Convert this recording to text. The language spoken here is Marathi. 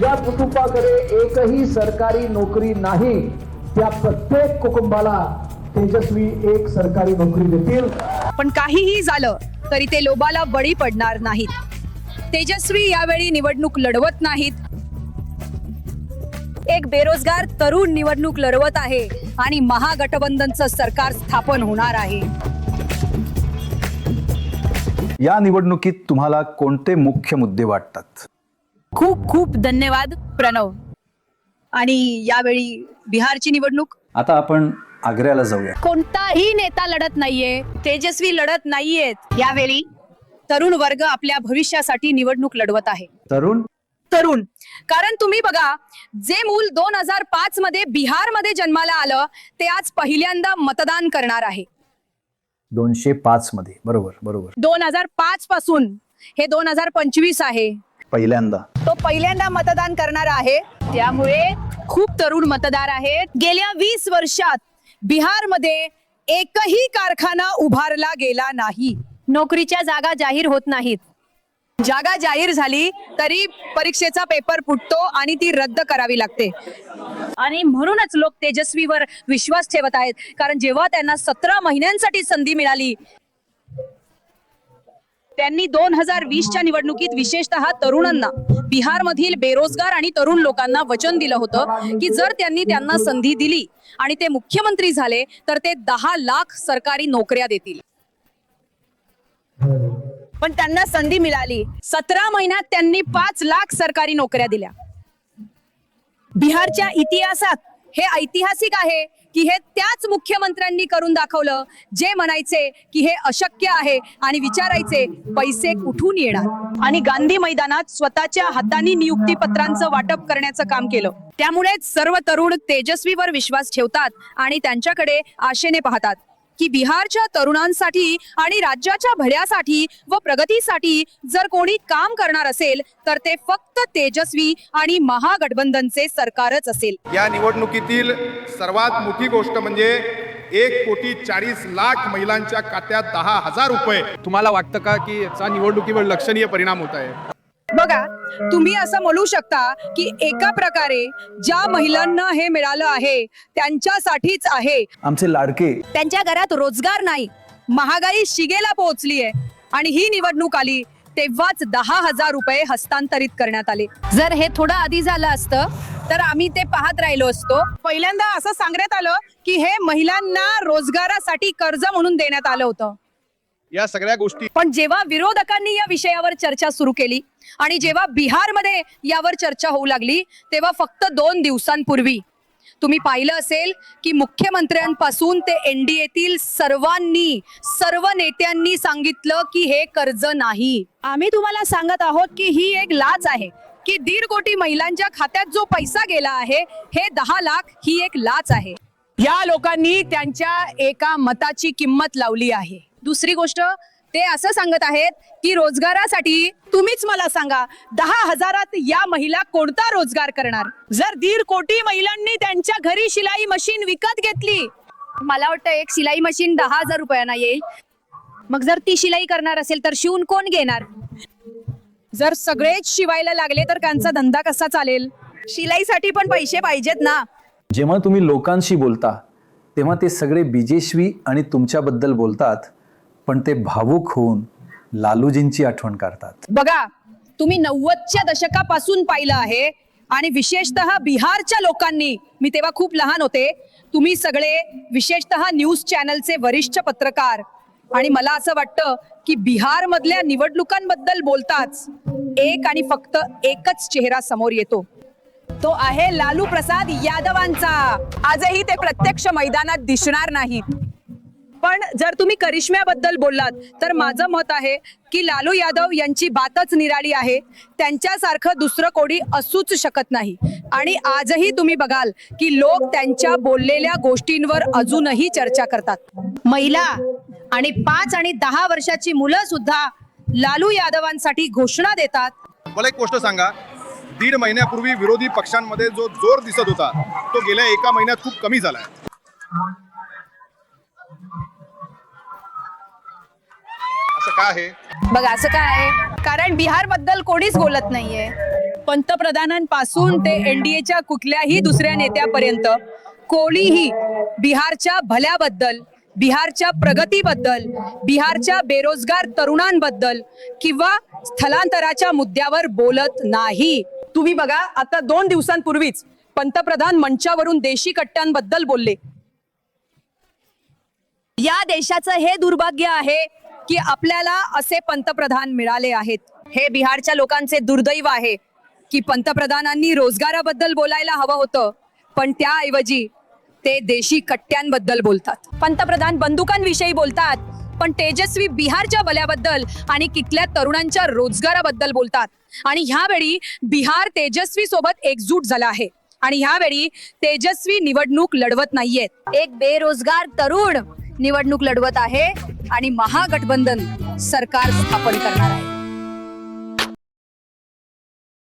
ज्या कुटुंबाकडे एकही सरकारी नोकरी नाही त्या प्रत्येक कुटुंबाला तेजस्वी एक सरकारी नोकरी देतील. पण काहीही झालं तरी ते लोभाला बळी पडणार नाहीत. तेजस्वी यावेळी निवडणूक लढवत नाहीत. एक बेरोजगार तरुण निवडणूक लढवत आहे आणि महागठबंधनचं सरकार स्थापन होणार आहे. या निवडणुकीत तुम्हाला कोणते मुख्य मुद्दे वाटतात? खूप खूप धन्यवाद प्रणव. आणि यावेळी बिहारची निवडणूक. आता आपण आग्र्याला जाऊया. कोणताही नेता लढत नाहीये तेजस्वी लढत नाहीयेत. यावेळी तरुण वर्ग आपल्या भविष्यासाठी निवडणूक लढवत आहे. तरुण? तरुण. कारण तुम्ही बघा जे मूल दोन हजार पाच मध्ये बिहारमध्ये जन्माला आलं ते आज पहिल्यांदा मतदान करणार आहे. दोनशे पाच मध्ये. बरोबर बरोबर. दोन हजार पाच पासून हे दोन हजार पंचवीस आहे. पहिल्यांदा. तो पहिल्यांदा मतदान करणार आहे. त्यामुळे खूप तरुण मतदार आहेत. गेल्या वीस वर्षात बिहारमध्ये एकही कारखाना उभारला गेला नाही. नोकरीच्या जागा जाहीर होत नाहीत. जागा जाहीर झाली तरी परीक्षेचा पेपर फुटतो आणि ती रद्द करावी लागते. आणि म्हणूनच लोक तेजस्वीवर विश्वास ठेवत आहेत. कारण जेव्हा त्यांना सतरा महिन्यांसाठी संधी मिळाली त्यांनी दोन हजार वीसच्या निवडणुकीत विशेषतः तरुणांना बिहारमधील बेरोजगार आणि तरुण लोकांना वचन दिलं होतं की जर त्यांनी त्यांना संधी दिली आणि ते मुख्यमंत्री झाले तर ते दहा लाख सरकारी नोकऱ्या देतील. पण त्यांना संधी मिळाली. सतरा महिन्यात त्यांनी पाच लाख सरकारी नोकऱ्या दिल्या. बिहारच्या इतिहासात हे ऐतिहासिक आहे. की हे त्याच मुख्यमंत्र्यांनी करून दाखवलं जे म्हणायचे की हे अशक्य आहे आणि विचारायचे पैसे कुठून येणार? आणि गांधी मैदानात स्वतःच्या हाताने नियुक्ती पत्रांचं वाटप करण्याचं काम केलं. त्यामुळेच सर्व तरुण तेजस्वीवर विश्वास ठेवतात आणि त्यांच्याकडे आशेने पाहतात. की बिहारच्या तरुणांसाठी आणि राज्याच्या भल्यासाठी व प्रगतीसाठी जर कोणी काम करणार असेल तर ते फक्त तेजस्वी आणि महागठबंधनचे सरकारच असेल. या निवडणुकीतील सर्वात मोठी गोष्ट म्हणजे एक कोटी चाळीस लाख महिलांच्या खात्यात दहा हजार रुपये. तुम्हाला वाटतं का की याचा निवडणुकीवर लक्षणीय परिणाम होत आहे? बघा तुम्ही असं म्हणू शकता की एका प्रकारे ज्या महिलांना हे मिळालं आहे त्यांच्यासाठीच आहे. आमचे लाडके. त्यांच्या घरात रोजगार नाही. महागाई शिगेला पोहोचली आहे आणि ही निवडणूक आली तेव्हाच दहा हजार रुपये हस्तांतरित करण्यात आले. जर हे थोडं आधी झालं असतं तर आम्ही ते पाहत राहिलो असतो. पहिल्यांदा असं सांगण्यात आलं की हे महिलांना रोजगारासाठी कर्ज म्हणून देण्यात आलं होतं. या सगळ्या गोष्टी पण जेव्हा विरोधकांनी या विषयावर चर्चा सुरू केली आणि जेव्हा बिहारमध्ये यावर चर्चा होऊ लागली तेव्हा फक्त दोन दिवसांपूर्वी तुम्ही पाहिलं असेल की मुख्यमंत्र्यांपासून ते एनडीएतील सर्वांनी सर्व नेत्यांनी सांगितलं की हे कर्ज नाही. आम्ही तुम्हाला सांगत आहोत की ही एक लाच आहे की दीड कोटी महिलांच्या खात्यात जो पैसा गेला आहे हे दहा लाख ही एक लाच आहे. या लोकांनी त्यांच्या एका मताची किंमत लावली आहे. दुसरी गोष्ट ते असं सांगत आहेत की रोजगारासाठी तुम्हीच मला सांगा दहा हजारात या महिला कोणता रोजगार करणार? जर दीड कोटी महिलांनी त्यांच्या घरी शिलाई मशीन विकत घेतली. मला वाटतं एक शिलाई मशीन दहा हजार रुपयांना येईल. मग जर ती शिलाई करणार असेल तर शिवून कोण घेणार? जर सगळेच शिवायला लागले तर त्यांचा धंदा कसा चालेल? शिलाईसाठी पण पैसे पाहिजेत ना. जेव्हा तुम्ही लोकांशी बोलता तेव्हा ते सगळे बिजेश्वी आणि तुमच्याबद्दल बोलतात. पण ते भावूक होऊन लालूजींची आठवण काढतात. बघा तुम्ही नव्वदच्या दशकापासून पाहिलं आहे आणि विशेषतः बिहारच्या लोकांनी मी तेव्हा खूप लहान होते तुम्ही सगळे विशेषतः न्यूज चॅनलचे वरिष्ठ पत्रकार. आणि मला असं वाटतं की बिहार मधल्या निवडणुकांबद्दल बोलताच एक आणि फक्त एकच चेहरा समोर येतो. तो आहे लालू प्रसाद यादवांचा. आजही ते प्रत्यक्ष मैदानात दिसणार नाहीत. पण जर तुम्ही करिश्म्याबद्दल बोललात तर माझं मत आहे की लालू यादव यांची बातच निराळी आहे. त्यांच्यासारखं दुसरं कोणी असूच शकत नाही. आणि आजही तुम्ही बघाल की लोक त्यांच्या बोललेल्या गोष्टींवर अजूनही चर्चा करतात. महिला आणि पाच आणि दहा वर्षाची मुलं सुद्धा लालू यादवांसाठी घोषणा देतात. मला एक गोष्ट सांगा. दीड महिन्यापूर्वी विरोधी पक्षांमध्ये जो जोर दिसत होता तो गेल्या एका महिन्यात खूप कमी झाला. असं का आहे? बघा असं काय आहे? कारण बिहारबद्दल कोणीच बोलत नाहीये. पंतप्रधानांपासून ते एनडीएच्या कुठल्याही दुसऱ्या नेत्यापर्यंत कोणीही बिहारच्या भल्याबद्दल बिहारच्या प्रगतीबद्दल बिहारच्या बेरोजगार तरुणांबद्दल किंवा स्थलांतराच्या मुद्द्यावर बोलत नाही. तुम्ही बघा आता दोन दिवसांपूर्वीच पंतप्रधान मंचावरून देशी कट्ट्यांबद्दल बोलले. या देशाचं हे दुर्भाग्य आहे की आपल्याला असे पंतप्रधान मिळाले आहेत. हे बिहारच्या लोकांचे दुर्दैव आहे की पंतप्रधानांनी रोजगाराबद्दल बोलायला हवं होतं पण त्याऐवजी ते देशी कट्ट्यांबद्दल बोलतात. पंतप्रधान बंदुकांविषयी बोलतात पण तेजस्वी बिहारच्या बल्याबद्दल आणि कितल्या तरुणांच्या रोजगाराबद्दल बोलतात. आणि ह्यावेळी बिहार तेजस्वी सोबत एकजूट झाला आहे. आणि ह्यावेळी तेजस्वी निवडणूक लढवत नाहीयेत. एक बेरोजगार तरुण निवडणूक लढवत आहे आणि महागठबंधन सरकार स्थापन करणार आहे.